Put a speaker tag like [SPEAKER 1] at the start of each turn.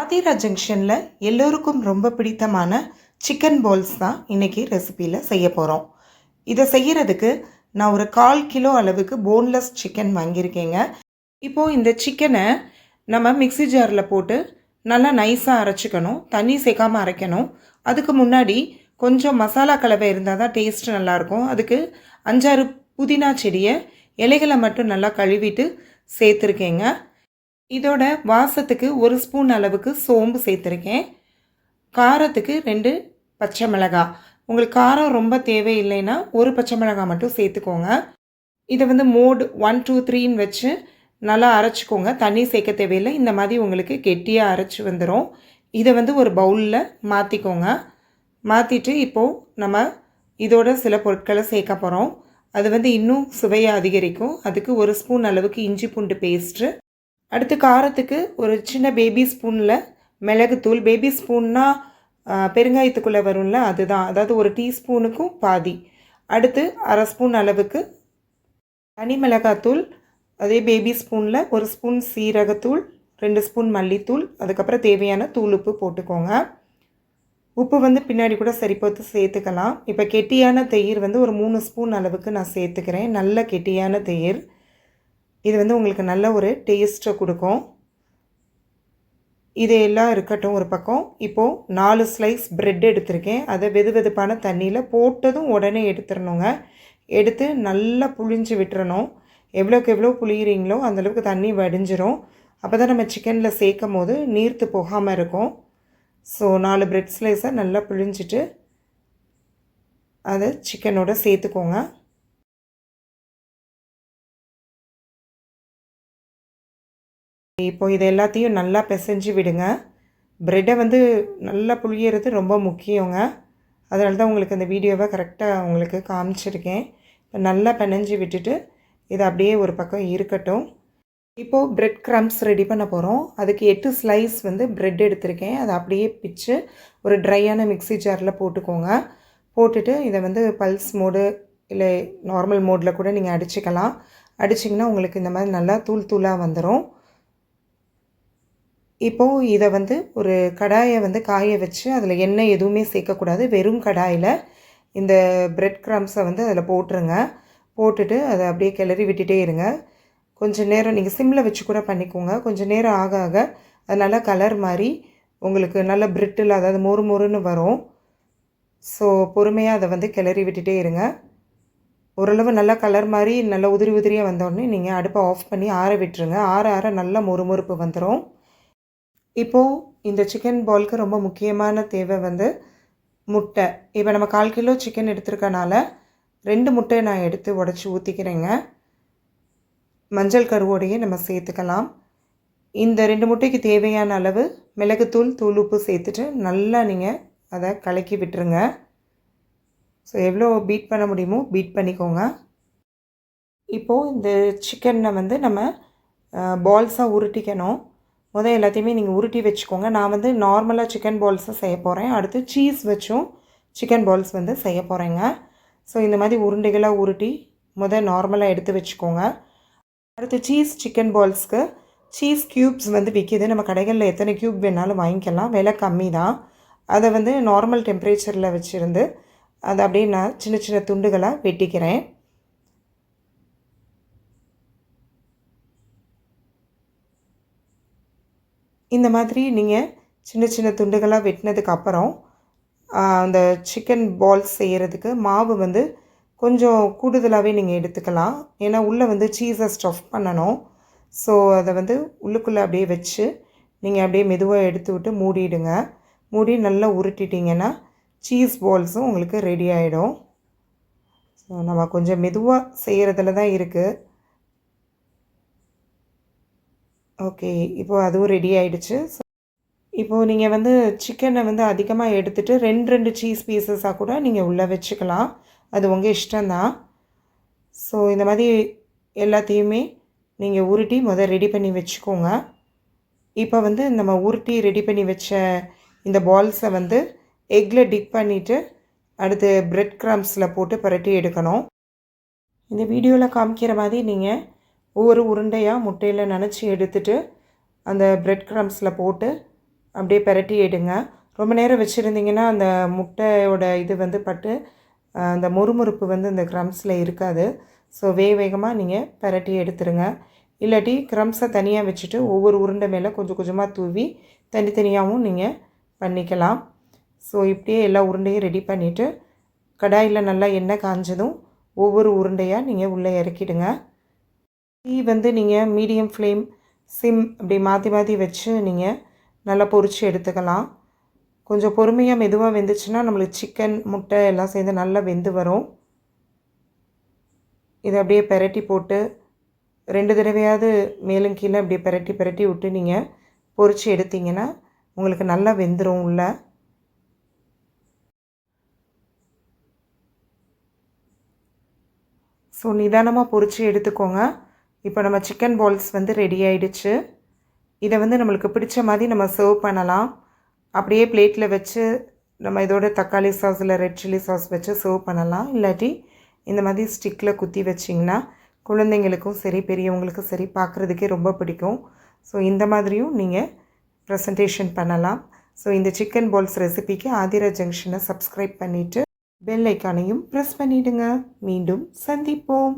[SPEAKER 1] ஆதிரா ஜங்ஷனில் எல்லோருக்கும் ரொம்ப பிடித்தமான சிக்கன் பால்ஸ் தான் இன்றைக்கி ரெசிப்பியில் செய்ய போகிறோம் இதை செய்கிறதுக்கு நான் ஒரு கால் கிலோ அளவுக்கு போன்லெஸ் சிக்கன் வாங்கியிருக்கேங்க. இப்போது இந்த சிக்கனை நம்ம மிக்ஸி ஜாரில் போட்டு நல்லா நைஸாக அரைச்சிக்கணும். தண்ணி சேர்க்காமல் அரைக்கணும். அதுக்கு முன்னாடி கொஞ்சம் மசாலா கலவை இருந்தால் தான் டேஸ்ட் நல்லாயிருக்கும் அதுக்கு அஞ்சாறு புதினா செடியை இலைகளை மட்டும் நல்லா கழுவிட்டு சேர்த்துருக்கேங்க. இதோட வாசத்துக்கு ஒரு ஸ்பூன் அளவுக்கு சோம்பு சேர்த்துருக்கேன். காரத்துக்கு ரெண்டு பச்சை மிளகாய் உங்களுக்கு காரம் ரொம்ப தேவையில்லைன்னா ஒரு பச்சை மிளகாய் மட்டும் சேர்த்துக்கோங்க. இதை வந்து மோடு ஒன் டூ த்ரீன்னு வச்சு நல்லா அரைச்சிக்கோங்க. தண்ணி சேர்க்க தேவையில்லை. இந்த மாதிரி உங்களுக்கு கெட்டியாக அரைச்சி வந்துடும் இதை வந்து ஒரு பவுலில் மாற்றிக்கோங்க மாற்றிட்டு இப்போது நம்ம இதோட சில பொருட்களை சேர்க்க போகிறோம் அது வந்து இன்னும் சுவையை அதிகரிக்கும். அதுக்கு ஒரு ஸ்பூன் அளவுக்கு இஞ்சி பூண்டு பேஸ்ட்டு அடுத்து காரத்துக்கு ஒரு சின்ன பேபி ஸ்பூனில் மிளகுத்தூள். பேபி ஸ்பூன்னா பெருங்காயத்துக்குள்ளே வரும்ல அதுதான். அதாவது ஒரு டீஸ்பூனுக்கும் பாதி. அடுத்து அரை ஸ்பூன் அளவுக்கு தனி மிளகாத்தூள் அதே பேபி ஸ்பூனில் ஒரு ஸ்பூன் சீரகத்தூள் ரெண்டு ஸ்பூன் மல்லித்தூள் அதுக்கப்புறம் தேவையான தூள் உப்பு போட்டுக்கோங்க. உப்பு வந்து பின்னாடி கூட சரி பார்த்து சேர்த்துக்கலாம். இப்போ கெட்டியான தயிர் வந்து ஒரு மூணு ஸ்பூன் அளவுக்கு நான் சேர்த்துக்கிறேன். நல்ல கெட்டியான தயிர். இது வந்து உங்களுக்கு நல்ல ஒரு டேஸ்ட்டை கொடுக்கும். இது எல்லாம் இருக்கட்டும் ஒரு பக்கம். இப்போது நாலு ஸ்லைஸ் ப்ரெட் எடுத்திருக்கேன். அதை வெது வெதுப்பான தண்ணியில் போட்டதும் உடனே எடுத்துடணுங்க. எடுத்து நல்லா புழிஞ்சு விட்டுறணும். எவ்வளோக்கு எவ்வளோ புளியிறீங்களோ அந்தளவுக்கு தண்ணி வடிஞ்சிரும். அப்போ தான் நம்ம சிக்கனில் சேர்க்கும் போது நீர்த்து போகாமல் இருக்கும். ஸோ நாலு ப்ரெட் ஸ்லைஸை நல்லா பிழிஞ்சிட்டு அதை சிக்கனோட சேர்த்துக்கோங்க. இப்போ இது எல்லாத்தையும் நல்லா பிசைஞ்சு விடுங்க. ப்ரெட்டை வந்து நல்லா புளியறது ரொம்ப முக்கியங்க. அதனால தான் உங்களுக்கு இந்த வீடியோவை கரெக்டாக உங்களுக்கு காமிச்சிருக்கேன். இப்போ நல்லா பிணைஞ்சு விட்டுட்டு இது அப்படியே ஒரு பக்கம் இருக்கட்டும். இப்போது ப்ரெட் க்ரம்ஸ் ரெடி பண்ண போகிறோம் அதுக்கு எட்டு ஸ்லைஸ் வந்து ப்ரெட் எடுத்திருக்கேன். அதை அப்படியே பிச்சு ஒரு ட்ரையான மிக்ஸி ஜாரில் போட்டுக்கோங்க. போட்டுட்டு இதை வந்து பல்ஸ் மோடு இல்லை நார்மல் மோடில் கூட நீங்கள் அடிச்சுக்கலாம். அடிச்சிங்கன்னா உங்களுக்கு இந்த மாதிரி நல்லா தூள் தூளாக வந்துடும் இப்போது இதை வந்து ஒரு கடாயை வந்து காய வச்சு அதில் எண்ணெய் எதுவுமே சேர்க்கக்கூடாது. வெறும் கடாயில் இந்த ப்ரெட் க்ரம்ஸை வந்து அதில் போட்டுருங்க. போட்டுட்டு அதை அப்படியே கிளறி விட்டுட்டே இருங்க. கொஞ்சம் நேரம் நீங்கள் சிம்மில் வச்சு கூட பண்ணிக்கோங்க. கொஞ்சம் நேரம் ஆக ஆக அது நல்லா கலர் மாதிரி உங்களுக்கு நல்ல பிரிட்டில் அதாவது மொறு மொறுன்னு வரும். ஸோ பொறுமையாக அதை வந்து கிளறி விட்டுட்டே இருங்க. ஓரளவு நல்லா கலர் மாதிரி நல்லா உதிரி உதிரியாக வந்தோடனே நீங்கள் அடுப்பை ஆஃப் பண்ணி ஆற விட்டுருங்க. ஆற ஆற நல்லா மொறுமொறுப்பு வந்துடும் இப்போது இந்த சிக்கன் பால்க்கு ரொம்ப முக்கியமான தேவை வந்து முட்டை. இப்போ நம்ம கால் கிலோ சிக்கன் எடுத்துருக்கனால ரெண்டு முட்டையை நான் எடுத்து உடச்சி ஊற்றிக்கிறேங்க மஞ்சள் கருவோடையே நம்ம சேர்த்துக்கலாம். இந்த ரெண்டு முட்டைக்கு தேவையான அளவு மிளகுத்தூள் தூள் உப்பு சேர்த்துட்டு நல்லா நீங்கள் அதை கலக்கி விட்டுருங்க. ஸோ எவ்வளோ பீட் பண்ண முடியுமோ பீட் பண்ணிக்கோங்க. இப்போது இந்த சிக்கனை வந்து நம்ம பால்ஸாக உருட்டிக்கணும். முதல் எல்லாத்தையுமே நீங்கள் உருட்டி வச்சுக்கோங்க. நான் வந்து நார்மலாக சிக்கன் பால்ஸை செய்ய போகிறேன் அடுத்து சீஸ் வச்சும் சிக்கன் பால்ஸ் வந்து செய்ய போகிறேங்க ஸோ இந்த மாதிரி உருண்டைகளாக உருட்டி முதல் நார்மலாக எடுத்து வச்சுக்கோங்க. அடுத்து சீஸ் சிக்கன் பால்ஸ்க்கு சீஸ் க்யூப்ஸ் வந்து விற்கிது நம்ம கடைகளில் எத்தனை க்யூப் வேணாலும் வாங்கிக்கலாம். விலை கம்மி தான். அதை வந்து நார்மல் டெம்பரேச்சரில் வச்சுருந்து அதை அப்படியே நான் சின்ன சின்ன துண்டுகளாக வெட்டிக்கிறேன். இந்த மாதிரி நீங்கள் சின்ன சின்ன துண்டுகளாக வெட்டினதுக்கப்புறம் அந்த சிக்கன் பால்ஸ் செய்கிறதுக்கு மாவு வந்து கொஞ்சம் கூடுதலாகவே நீங்கள் எடுத்துக்கலாம். ஏன்னா உள்ளே வந்து சீஸை ஸ்டஃப் பண்ணணும். ஸோ அதை வந்து உள்ளுக்குள்ளே அப்படியே வச்சு நீங்கள் அப்படியே மெதுவாக எடுத்து விட்டு மூடிடுங்க. மூடி நல்லா உருட்டிட்டிங்கன்னா சீஸ் பால்ஸும் உங்களுக்கு ரெடி ஆகிடும் ஸோ நம்ம கொஞ்சம் மெதுவாக செய்கிறதுல தான் இருக்குது ஓகே இப்போது அதுவும் ரெடி ஆகிடுச்சு ஸோ இப்போது நீங்கள் வந்து சிக்கனை வந்து அதிகமாக எடுத்துகிட்டு ரெண்டு ரெண்டு சீஸ் பீசஸாக கூட நீங்கள் உள்ளே வச்சுக்கலாம். அது உங்கள் இஷ்டம்தான். ஸோ இந்த மாதிரி எல்லாத்தையுமே நீங்கள் உருட்டி முதல் ரெடி பண்ணி வச்சுக்கோங்க. இப்போ வந்து நம்ம உருட்டி ரெடி பண்ணி வச்ச இந்த பால்ஸை வந்து எக்கில் டிப் பண்ணிவிட்டு அடுத்து ப்ரெட் க்ரம்ஸில் போட்டு புரட்டி எடுக்கணும். இந்த வீடியோவில் காமிக்கிற மாதிரி நீங்கள் ஒவ்வொரு உருண்டையாக முட்டையில் நினச்சி எடுத்துட்டு அந்த ப்ரெட் க்ரம்ஸில் போட்டு அப்படியே பிரட்டி எடுங்க. ரொம்ப நேரம் வச்சுருந்தீங்கன்னா அந்த முட்டையோட இது வந்து பட்டு அந்த முறுமுறுப்பு வந்து இந்த க்ரம்ஸில் இருக்காது. ஸோ வேக வேகமாக நீங்கள் பிரட்டி எடுத்துருங்க. இல்லாட்டி க்ரம்ஸை தனியாக வச்சுட்டு ஒவ்வொரு உருண்டை மேலே கொஞ்சம் கொஞ்சமாக தூவி தனித்தனியாகவும் நீங்கள் பண்ணிக்கலாம். ஸோ இப்படியே எல்லா உருண்டையும் ரெடி பண்ணிவிட்டு கடாயில் நல்லா எண்ணெய் காஞ்சதும் ஒவ்வொரு உருண்டையாக நீங்கள் உள்ளே இறக்கிடுங்க. டீ வந்து நீங்கள் மீடியம் ஃப்ளேம் சிம் அப்படி மாற்றி மாற்றி வச்சு நீங்கள் நல்லா பொறிச்சு எடுத்துக்கலாம். கொஞ்சம் பொறுமையாக மெதுவாக வெந்துச்சுன்னா நம்மளுக்கு சிக்கன் முட்டை எல்லாம் சேர்ந்து நல்லா வெந்து வரும். இதை அப்படியே பெரட்டி போட்டு ரெண்டு தடவையாவது மேலும் கீழே அப்படியே பெரட்டி பெரட்டி விட்டு நீங்கள் பொறிச்சு எடுத்தீங்கன்னா உங்களுக்கு நல்லா வெந்துடும் உள்ள. ஸோ நிதானமாக பொறிச்சு எடுத்துக்கோங்க. இப்போ நம்ம சிக்கன் பால்ஸ் வந்து ரெடி ஆயிடுச்சு. இதை வந்து நம்மளுக்கு பிடிச்ச மாதிரி நம்ம சர்வ் பண்ணலாம். அப்படியே பிளேட்டில் வச்சு நம்ம இதோட தக்காளி சாஸ் இல்லை ரெட் சில்லி சாஸ் வச்சு சர்வ் பண்ணலாம். இல்லாட்டி இந்த மாதிரி ஸ்டிக்கில் குத்தி வச்சிங்கன்னா குழந்தைங்களுக்கும் சரி பெரியவங்களுக்கும் சரி பார்க்குறதுக்கே ரொம்ப பிடிக்கும். ஸோ இந்த மாதிரியும் நீங்கள் ப்ரெசன்டேஷன் பண்ணலாம். ஸோ இந்த சிக்கன் பால்ஸ் ரெசிபிக்கு ஆதிரா ஜங்ஷனை சப்ஸ்கிரைப் பண்ணிவிட்டு பெல் ஐக்கானையும் ப்ரெஸ் பண்ணிவிடுங்க மீண்டும் சந்திப்போம்.